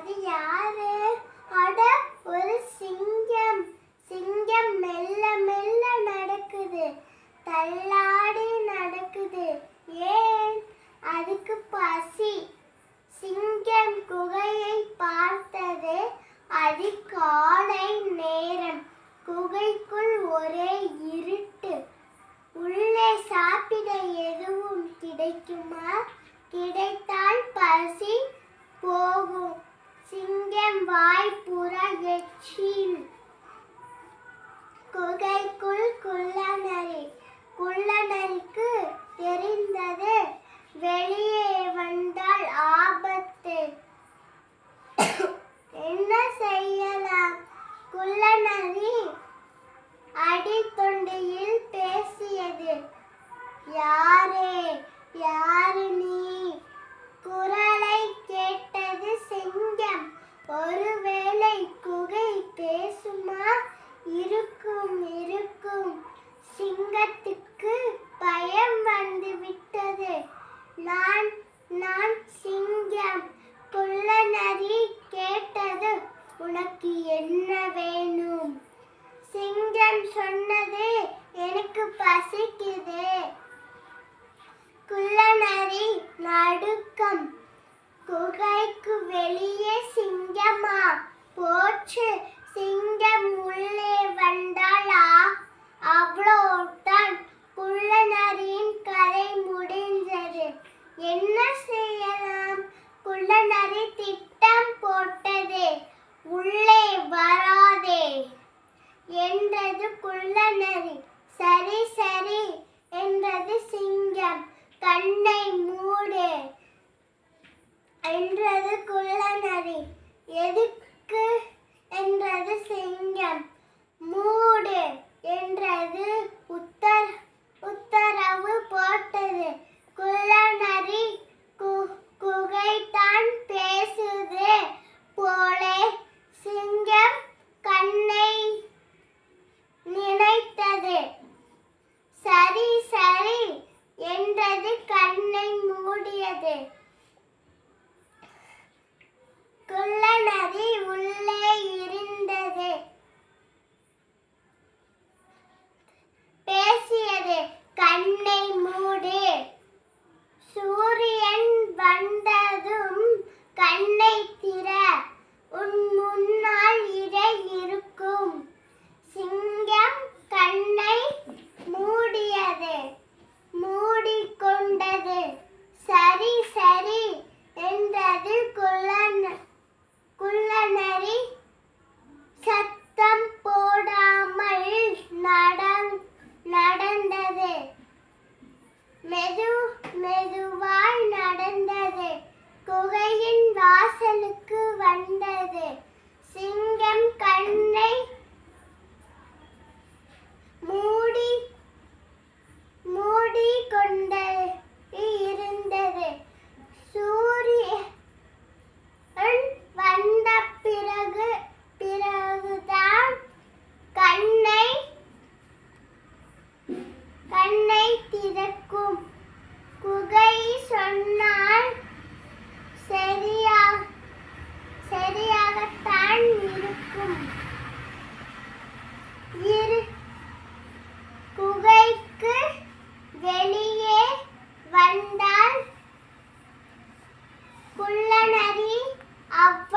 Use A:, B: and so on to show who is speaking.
A: அது யாரு? அட ஒரு சிங்கம். சிங்கம் மெல்ல மெல்ல நடக்குது. தள்ளாடி நடக்குது. ஏன்? அதுக்கு பசி. சிங்கம் குகையை பார்த்தது அதிகாலை நேரம். குகைக்குள் ஒரே இருட்டு. உள்ளே சாப்பிட எதுவும் கிடைக்குமா? கிடைத்தால் பசி போகும். சிங்கம் வாய் புற குகைக்குள் குள்ளநரி. குள்ளநரிக்கு தெரிந்தது வெளியே வந்தால் ஆபத்து. என்ன செய்யலாம்? குள்ளநரி அடி தொண்டையில் சிங்கம் குள்ளநரி கேட்டது உனக்கு என்ன வேணும்? சிங்கம் சொன்னது எனக்கு பசிக்கு மூடியது. குள்ள நதி உள்ளே இருந்தது. Of